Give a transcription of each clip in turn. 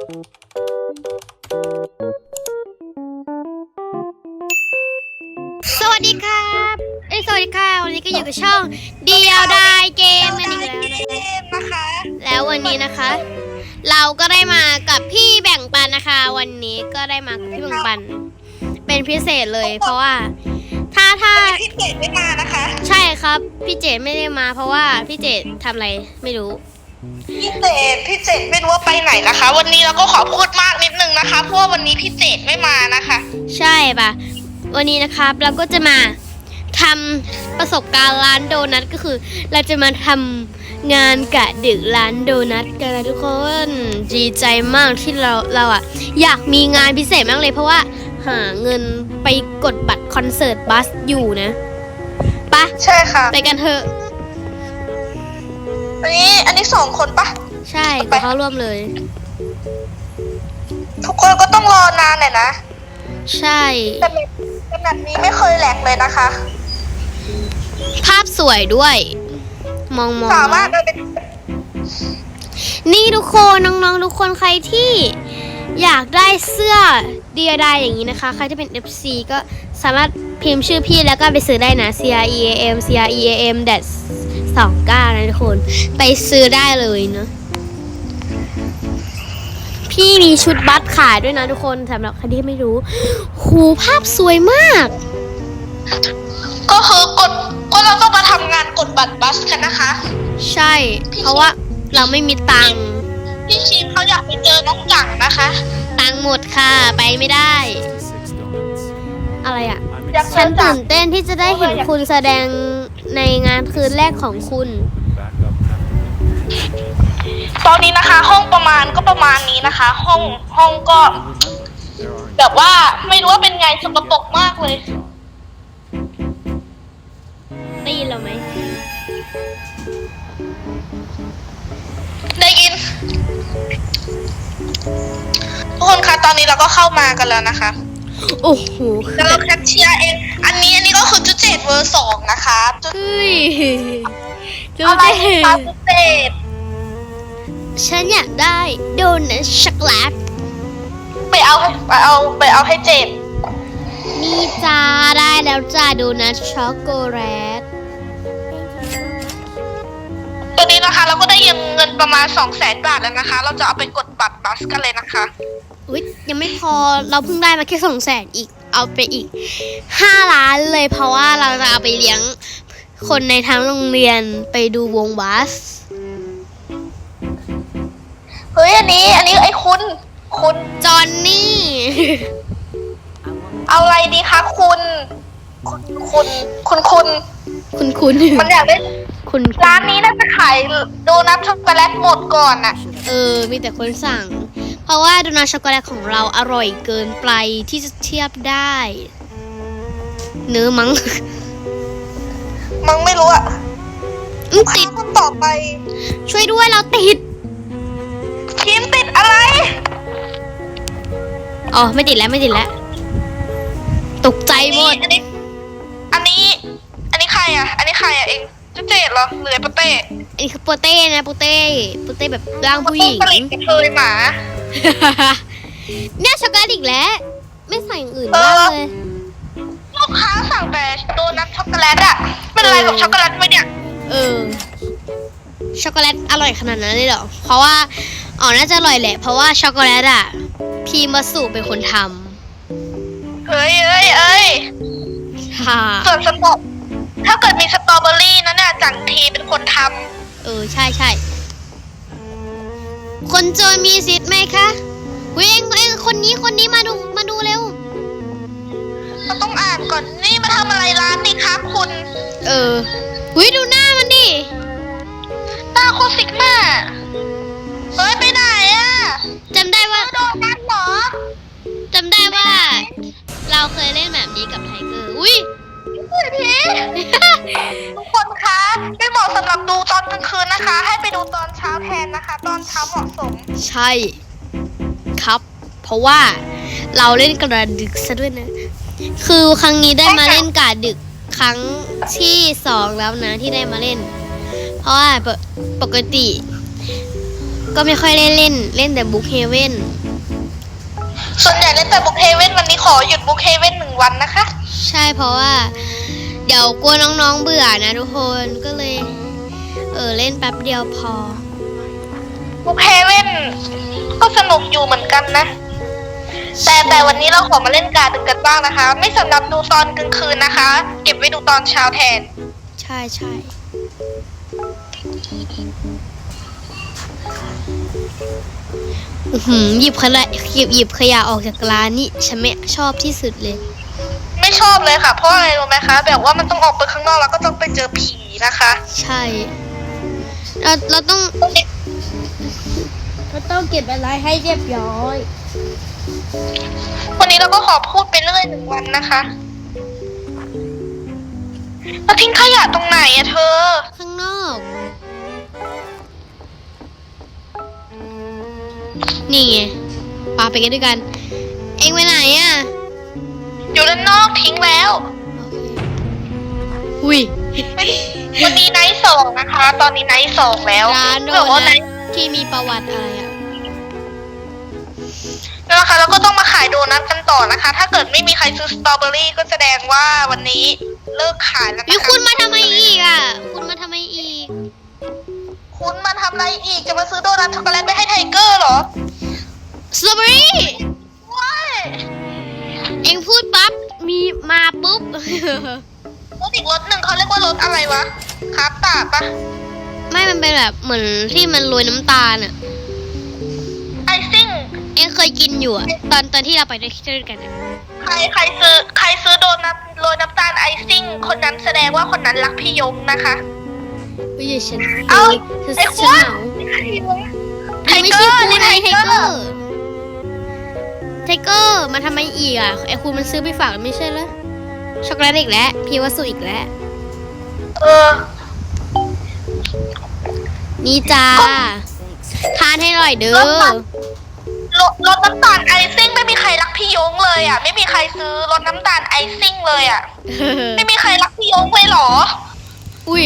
สวัสดีครับเอ้ยสวัสดีค่ะ วันนี้ก็อยู่กับช่องเดียวดายเกมนั่นอีกแล้วนะคะนะคะแล้ววันนี้นะคะ เราก็ได้มากับพี่แบ่งปันนะคะ วันนี้ก็ได้มากับพี่แบ่งปัน เป็นพิเศษเลย เพราะว่า ถ้าถ้าพี่เจดไม่มานะคะ ใช่ครับ พี่เจดไม่ได้มา เพราะว่าพี่เจดทำอะไรไม่รู้ พี่เจดพี่เจดไม่รู้ว่าไปไหนนะคะ วันนี้เราก็ขอพูดมากนิดนึงนะคะ เพราะว่าวันนี้พี่เจดไม่มานะคะ ใช่ปะวันนี้นะครับเราก็จะมาทำประสบการณ์ร้านโดนัทก็คือ เราจะมาทำงานกะดึกร้านโดนัทกันนะทุกคนดีใจมากที่เราเราอะอยากมีงานพิเศษมากเลยเพราะว่าหาเงินไปกดบัตรคอนเสิร์ตบัสอยู่นะไปะใช่ค่ะ ไปกันเถอะ อันนี้อันนี้สองคนปะ ใช่ก็เข้าร่วมเลย ทุกคนก็ต้องรอนานหน่อยนะใช่ แต่แบบแต่แบบนี้ไม่เคยแหลกเลยนะคะ ภาพสวยด้วย มองมองสามารถเอาไปนี่ทุกคนน้องๆทุกคนใครที่อยากได้เสื้อเดียดายอย่างนี้นะคะ ใครที่เป็น FC ก็สามารถพิมพ์ชื่อพี่แล้วก็ไปซื้อได้นะ C R E A M C R E A M เด สองเก้านะทุกคน ไปซื้อได้เลยเนาะพี่มีชุดบัสขายด้วยนะทุกคนสำหรับใครที่ไม่รู้ หูภาพสวยมาก ก็คือกดก็เราต้องมาทำงานกดบัตรบัสกันนะคะ ใช่ เพราะว่าเราไม่มีตังค์พี่ชิมเขาอยากไปเจอน้องจังนะคะ ตังค์หมดค่ะไปไม่ได้ อะไรอะอยากเจฉันอจัตื่งนเต้นที่จะได้เห็นคุณแสดง ในงานคืนแรกของคุณ ตอนนี้นะคะ ห้องประมาณก็ประมาณนี้นะคะ ห้องห้องก็ แบบว่าไม่รู้ว่าเป็นไงสกปรกมากเลยได้ยินเราไหมได้ยินทุกคนคะตอนนี้เราก็เข้ามากันแล้วนะคะ โอ้โหแล้วเราแคปเชียร์เอง อันนี้อันนี้ก็คือจุดเจ็ดเวอร์สองนะคะจุดเฮ้ยดูอะไรดิคะจุดเจ็ดฉันอยากได้โดนัทช็อกโกแลตไปเอาไปเอาไปเอาให้เจ็ดนี่จ้าได้แล้วจ้าโดนัทช็อกโกแลตตัวนี้นะคะเราก็ได้ยังเงินประมาณสองแสนบาทแล้วนะคะ เราจะเอาไปกดบัตรบัสกันเลยนะคะ อุ๊ยยังไม่พอเราเพิ่งได้มาแค่สองแสนอีกเอาไปอีกห้าล้านเลยเพราะว่าเราจะเอาไปเลี้ยงคนในทั้งโรงเรียนไปดูวงบัส เฮ้ยอันนี้ อันนี้ไอ้คุณ คุณ จอนนี่ เอาอะไรดีคะคุณ คุณคุณคุณคุณคุณคุณมันอยากได้คุณร้านนี้น่าจะขายโดนัทช็อกโกแลตหมดก่อนน่ะเออ มีแต่คนสั่งเพ ราะว่าโดนัทช็อกโกแลตของเราอร่อยเกินไปที่จะเทียบได้ เนื้อมั้งมึงไม่รู้อะอืมติดคนต่อไป ช่วยด้วยเราติดทีมติดอะไร อ๋อ ไม่ติดแล้วไม่ติดแล้ว ตกใจหมด อันนี้ อันนี้ อันนี้ใครอะอันนี้ใครอะเองจุเจดเหรอหรือไอ้ปะเต้อันนี้คือโปเต้นะโปเต้โปเต้แบบร่างผู้หญิงปะเต้ผลิตกระเทยหมา เนี่ยช็อกโกแลตอีกแล้ว ไม่ใส่อย่างอื่นเออบ้างเลย ลูกค้าสั่งแต่โดนัทช็อกโกแลตอะเป็นอะไรกับช็อกโกแลตไหมเนี่ย เออ ช็อกโกแลตอร่อยขนาดนั้นเลยเหรอ เพราะว่าอ๋อน่าจะอร่อยแหละ เพราะว่าช็อกโกแลตอะพีมาสุเป็นคนทเฮ้ยเอ้ยเอ้ยำค่ะ ส่วนสตรอถ้าเกิดมีสตรอเบอรี่นั่นน่ะจังทีเป็นคนทเออใช่ใช่ คนจนมีสิทธิ์ไหมคะเว้ยเองเองคนนี้คนนี้มาดูมาดูเร็วำเราต้องอ่านก่อนนี่มาทำอะไรร้านนี่คะคุณเออวิดูหน้ามันดิตาโคตรซิกมาเฮ้ยไปไหนอะจำได้ว่า โดนัทเหรอจำได้ว่า เราเคยเล่นแบบนี้กับไทเกอร์ อุ้ย เฮ้ยพี่ ทุกคนคะไม่เหมาะสำหรับดูตอนกลางคืนนะคะ ให้ไปดูตอนเช้าแทนนะคะ ตอนเช้าเหมาะสม ใช่ ครับ เพราะว่าเราเล่นกระดึกซะด้วยนะ คือครั้งนี้ได้มาเล่นกาดึกครั้งที่สองแล้วนะที่ได้มาเล่น เพราะว่าปกปกติ ก็ไม่ค่อยได้เล่นเล่นแต่บุ๊กเฮเว่นส่วนใหญ่เล่นแต่บุกเฮเว่นวันนี้ขอหยุดบุกเฮเว่นหนึ่งวันนะคะ ใช่เพราะว่า เดี๋ยวกลัวน้องๆเบื่อนะทุกคนก็เลย เออเล่นแป๊บเดียวพอบุกเฮเว่น ก็สนุกอยู่เหมือนกันนะ แต่แต่วันนี้เราขอมาเล่นการดึกกันบ้างนะคะ ไม่สำหรับดูตอนกลางคืนนะคะ เก็บไว้ดูตอนเช้าแทน ใช่ใช่อื้อหือหยิบขยะหยิบหยิบขยะออกจากร้านนี่ฉันไม่ชอบที่สุดเลย ไม่ชอบเลยค่ะ เพราะอะไรรู้ไหมคะ แบบว่ามันต้องออกไปข้างนอกแล้วก็ต้องไปเจอผีนะคะ ใช่ เราเราต้องเราต้องเก็บอะไรให้เรียบร้อย วันนี้เราก็ขอพูดไปเรื่อยหนึ่งวันนะคะเราทิ้งขยะตรงไหนอะเธอ ข้างนอก นี่ไงปาไปกันด้วยกัน เองไปไหนอะ อยู่ด้านนอกทิ้งแล้ว อุ้ยวันนี้ไนท์สองนะคะ ตอนนี้ไนท์สองแล้วร้านโดแบบว่าไนนัทท์ที่มีประวัติอะไรอะ แล้วนะคะเราก็ต้องมาขายโดนัทกันต่อนะคะ ถ้าเกิดไม่มีใครซื้อสตรอเบอรี่ก็แสดงว่าวันนี้เลิกขายแล้วนะวิคะคุณมาทำไมอีกอะ คุณมาทำไมอีก คุณมาทำอะไรอีกจะมาซื้อโดนัทช็อกโกแลตไปให้ไทเกอร์เหรอสตรอเบอรี่ว้ายเอง พูดปั๊บมีมาปุ๊บ รถอีกรถหนึ่งเขาเรียกว่ารถอะไรวะครับตาปะไม่มันเป็นแบบเหมือนที่มันโรยน้ำตาลอะไอซิ่ง เองเคยกินอยู่อะตอนตอนที่เราไปด้วยกันอะใครใครซื้อใครซื้อโดนัทโรยน้ำตาลไอซิ่ง คนนั้นแสดงว่าคนนั้นรักพี่ยงนะคะ ไม่ใช่ฉันเอ้าฉันไอ้ฉันขวดเหงาไทไม่เกใช่อร์คุณนี่ไทไทเกเกออร์ร์ไทเกอร์มาทำไมอีกอะไอคุณมันซื้อไปฝากไม่ใช่เหรอช็อกโกแลตอีกแล้วพีวัสสุอีกแล้วเออนี่จ้าทานให้หน่อยเด้อรถรถน้ำตาลไอซิ่งไม่มีใครรักพี่ยงเลยอะ ไม่มีใครซื้อรถน้ำตาลไอซิ่งเลยอะ ไม่มีใครรักพี่ยงเลยเหรอ อุ้ย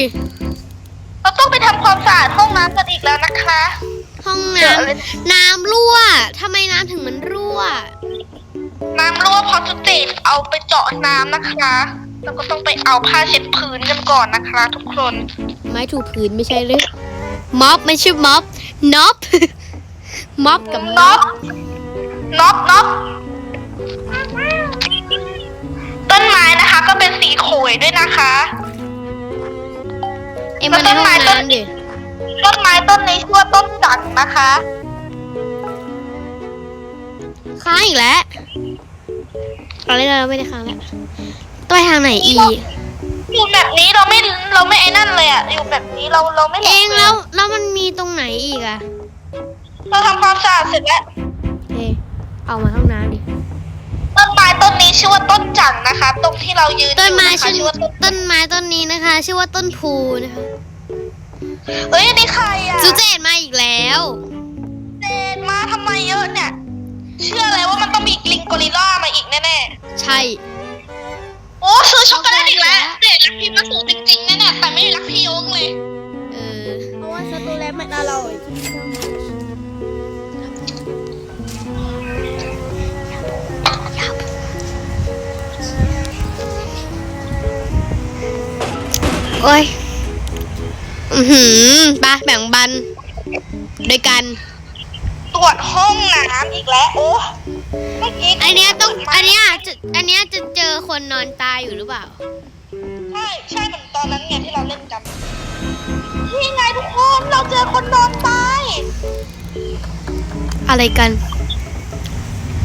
เราต้องไปทำความสะอาดห้องน้ำกันอีกแล้วนะคะ ห้องเดี๋น้ยวเลยำน้ำรั่วทำไมน้ำถึงมันรั่ว น้ำรั่วเพอจุติเอาไปเจาะน้ำนะคะแล้วก็ต้องไปเอาผ้าเช็ดพื้นกันก่อนนะคะ ทุกคน ไม้ถูพื้นไม่ใช่หรือม็อบไม่ใช่ม็อบน็อบม็อบกับน็ม็ออบปน็อปน็อปต้นไม้นะคะ ก็เป็นสีโขยด้วยนะคะเอ็มมาในห้องน้ำดิ ต้นไม้ต้นนี้ชื่อว่าต้นจันทร์นะคะ ค้างอีกแล้วเราเล่นเราไม่ได้ค้างแล้วต้อยทางไหนอีก อยู่แบบนี้เราไม่เราไม่ไอ้นั่นเลยอะอยู่แบบนี้เราเราไม่หลเอบงยแล้วแล้วมันมีตรงไหนอีกอะเราทำความสะอาดเสร็จแล้วเฮ้เอามาห้องน้ำดิ ต้นไม้ต้นนี้ชื่อว่าต้นจันทร์นะคะ ตรงที่เรายืนต้นไม้อยู่ะคะชื่อชื่อว่าต้นต้นไม้ต้นนี้นะคะ ชื่อว่าต้นพูนะคะ เฮ้ยอันนี้ใครอะจูเจตมาอีกแล้ว เจนมาทำไมเยอะเนี่ย เชื่อเลยว่ามันต้องมีลิงโกริลล่ามาอีกแน่ใช่ ๆ โอ้ซื้อช็อกโกแลตอีกแล้วเจนรักพี่มาสูจริงๆนะเนี่ยแต่ไม่รักพี่ยงเลย เออ เพราะว่าสตูแลตมันอร่อยโอ้ย อือหือไปะแบ่งบันโดยกัน ตรวจห้องน้ำอีกแล้วโอ้เมื่อกี้อันเนี้ยต้อง อันเนี้ยจะอันเนี้ยจะเจอคนนอนตายอยู่หรือเปล่า ใช่ใช่เหมือนตอนนั้นไงที่เราเล่นกันนี่ไงทุกคนเราเจอคนนอนตายอะไรกัน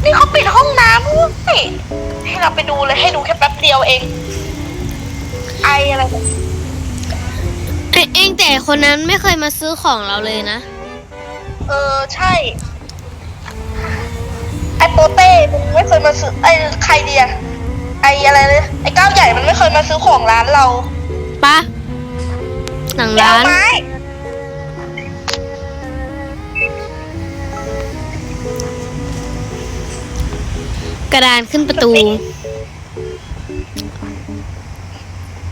นี่เขาปิดห้องน้ำด้วยให้เราไปดูเลยให้ดูแค่แป๊บเดียวเอง ไออะไรเนี่ย เอ้ยเองแต่คนนั้นไม่เคยมาซื้อของเราเลยนะ เออใช่ ไอโปเต้มันไม่เคยมาซื้อไอใครเดียไออะไรเลยไอก้าวใหญ่มันไม่เคยมาซื้อของร้านเราปะหนังเดี๋ยวร้าเอาน ไม้กระดานขึ้นประตู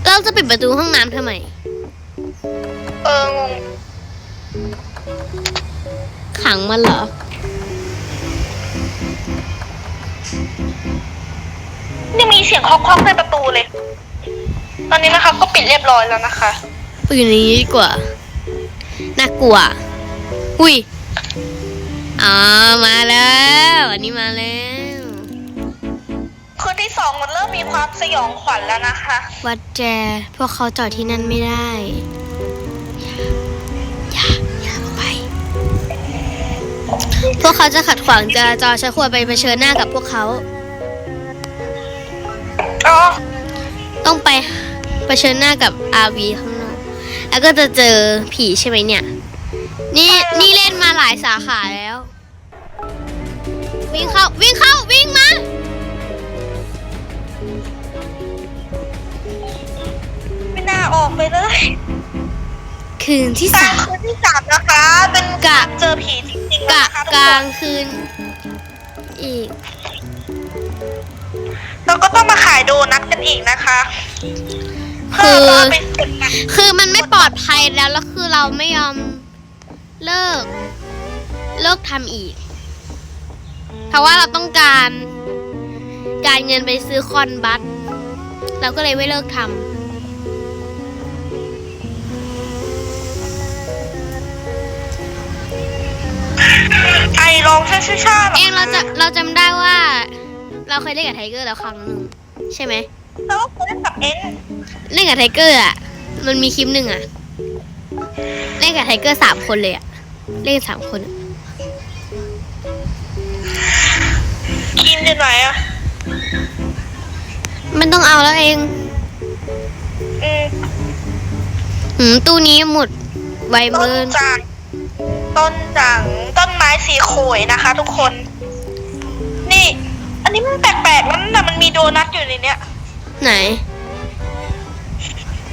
เราจะปิดประตูห้องน้ำทำไม ขังมันเหรอนี่มีเสียงเคาะๆในประตูเลย ตอนนี้นะคะ ก็ปิดเรียบร้อยแล้วนะคะไปอยู่ในนี้ดีกว่า น่ากลัว อุ้ย อ๋อ มาแล้ว อันนี้มาแล้ว คืนที่สองมันเริ่มมีความสยองขวัญแล้วนะคะ วัดแจ พวกเขาจอดที่นั่นไม่ได้ พวกเขาจะขัดขวางจราจรฉันควรไปเผชิญหน้ากับพวกเขา อ๋อต้องไปเผชิญหน้ากับอาวีข้างนอกแล้วก็จะเจอผีใช่ไหมเนี่ย นี่นี่เล่นมาหลายสาขาแล้ว วิ่งเข้าวิ่งเข้าวิ่งมา ไม่น่าออกไปเลย คืนที่กลาสางมคืนที่สามนะคะ เป็นกะการเจอผีจริงๆ กะนะคะทุกกคลางนคืน อีก เราก็ต้องมาขายโดนัทกันอีกนะคะคือ เพื่อไปฝึกกันคือมันไม่ปลอดภัยแล้วแล้วคือเราไม่ยอมเลิก เลิกทำอีก เพราะว่าเราต้องการ การเงินไปซื้อคอนบัสเราก็เลยไม่เลิกทำ ไอลองช่าช่าๆๆหรเองเราจะเราจำได้ว่า เราเคยเล่นกับไทเกอร์แล้วครั้งหนึ่งใช่ไหมแล้วก็เคยเล่นกับเอ็นเล่นกับไทเกอร์อะมันมีคลิปหนึ่งอะเล่นกับไทเกอร์สามคนเลยอะเล่นสามคนอะกินอยู่ไหนอะมันต้องเอาแล้วเองอืมหืมตู้นี้หมดไวต้เบินนจาง ต้นจางต้นไม้สีโขยนะคะ ทุกคน นี่ อันนี้มันแปลกๆนั่นน่ะมันมีโดนัทอยู่ในเนี้ยไหน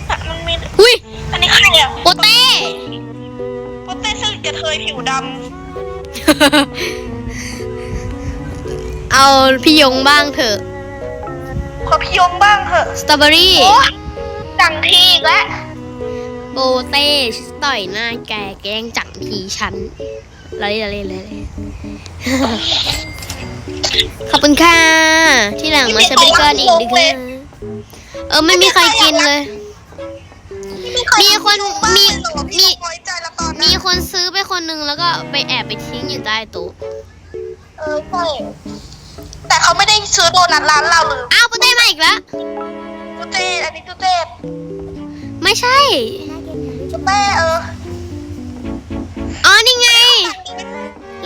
น่ะมันมี อุ้ยอันนี้ใครอะโปเต้ โปเต้ซึ่งกระเทยผิวดเอาพี่ยงบ้างเถอะำขอพี่ยงบ้างเถอะสตรอเบอรี่ โอ้จังทีอีกแล้ว โปเต้ต่อยหน้าแกแกล้งจังทีฉันเราเล่นเราเล่นเราเล่นขอบคุณค่ะ ที่หลังมาใช้บริการอีกดีค่ะเออไม่มีใครกินเลย มีคนมีมีน้อยใจละตอนมีนั้นคนซื้อไปคนนึงแล้วก็ไปแอบไปทิ้งอยู่ใต้โต๊ะเออใช่แต่เขาไม่ได้ซื้อโดนัทร้านเราหรืออ้าวโปเต้มาอีกแล้วจูเจอันนี้จูเจไม่ใช่ จูเต้เอออ๋อนี่ไง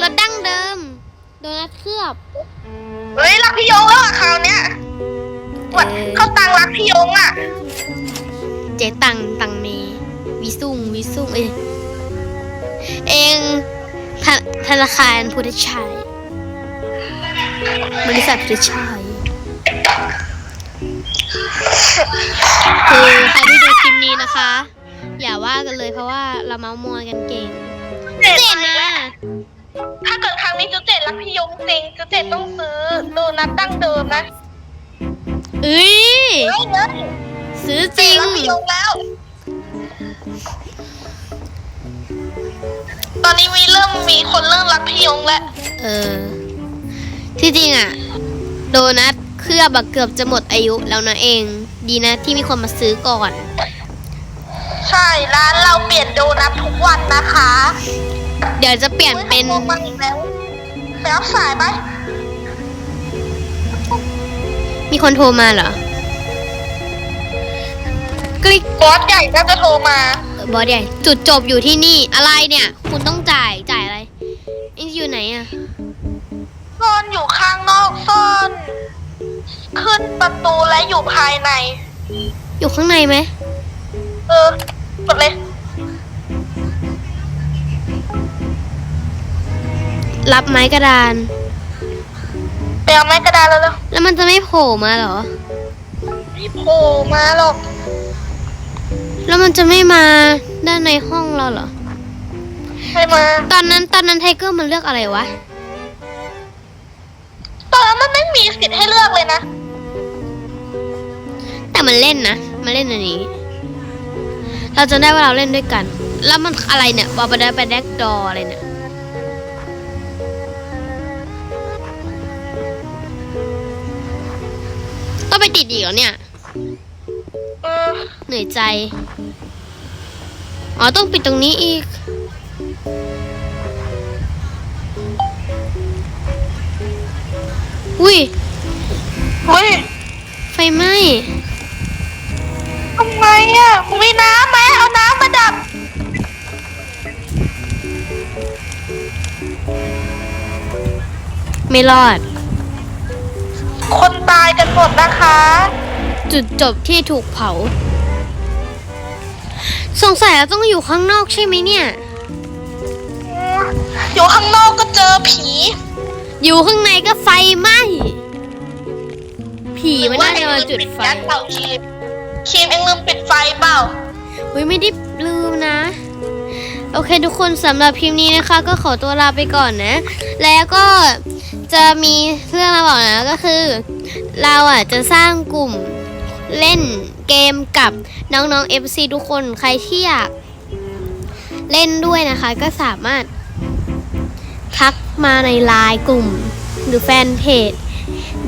รสดั้งเดิม โดนัทเคลือบ เฮ้ยรักพี่ยงแล้วอะคราวเนี้ยวัดเออเข้าตังรักพี่ยงอะเจตังตังเมวิสุงวิสุงเอยเองธนธนาคารพุทธชัย บริษัทพุทธชัยคือใครที่ดูคลิปนี้นะคะ อย่าว่ากันเลยเพราะว่าเราเมาส์มอยกันเก่งเจ็ดเจ๋งนะถ้าเกิดครั้งนี้จูเจรักพี่ยงจริงจูเจต้องซื้อโดนัทดั้งเดิมนะเอ้ยเฮ้ยเฮ้ยซื้อจริงรักพี่ยงแล้ว ตอนนี้มีเริ่มมีคนเริ่มรักพี่ยงแล้วเออ ที่จริงอะโดนัทเคลือบอะเกือบจะหมดอายุแล้วนะเอง ดีนะที่มีคนมาซื้อก่อน ใช่ร้านเราเปลี่ยนโดนัททุกวันนะคะเดี๋ยวจะเปลี่ยนเป็นฮ้ยโทรมาอีกแล้วไปรับสายไปมีคนโทรมาเหรอกลิกบอสใหญ่น่าจะโทรมา บอสใหญ่จุดจบอยู่ที่นี่อะไรเนี่ย คุณต้องจ่ายจ่ายอะไรนี่อยู่ไหนอะซ่อนอยู่ข้างนอกซ่อน ขึ้นประตูและอยู่ภายใน อยู่ข้างในไหมเออ กดเลย รับไม้กระดาน ไปเอาไม้กระดานแล้วเร็วแล้วมันจะไม่โผล่มาเหรอรีบโผล่มาหรอก แล้วมันจะไม่มาด้านในห้องเราเหรอให้มาตอนนั้นตอนนั้นไทเกอร์มันเลือกอะไรวะ ตอนนั้นมันไม่มีสิทธิ์ให้เลือกเลยนะ แต่มันเล่นนะ มันเล่นอันนี้ เราจะได้ว่าเราเล่นด้วยกัน แล้วมันอะไรเนี่ยบอวาบาดาไปแดกดออะไรเนี่ยต้องไปติดอีกเหรอเนี่ยเหนื่อยใจ อ๋อ ต้องปิดตรงนี้อีก อุ้ยอุ้ยไฟไหม้ทำไมอะ มีน้ำไหม ไม่รอด คนตายกันหมดนะคะ จุดจบที่ถูกเผา สงสัยเราต้องอยู่ข้างนอกใช่ไหมเนี่ย อยู่ข้างนอกก็เจอผี อยู่ข้างในก็ไฟไหม้ผีมันน่าจะมาจุดไฟหรือว่าเองลืมปิดแก๊สเปล่าครีมครีมเองลืมปิดไฟเปล่า เฮ้ยไม่ได้ลืมนะ โอเคทุกคนสำหรับคลิปนี้นะคะ ก็ขอตัวลาไปก่อนนะ แล้วก็จะมีเรื่องมาบอกนะก็คือ เราอะจะสร้างกลุ่มเล่นเกมกับน้องๆ FC ทุกคนใครที่อยากเล่นด้วยนะคะ ก็สามารถทักมาในไลน์กลุ่ม หรือแฟนเพจ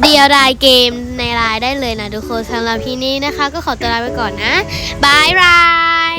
เดียวดายเกมในไลน์ได้เลยนะทุกคนสำหรับที่นี้นะคะ ก็ขอตัวลาไปก่อนนะบายบาย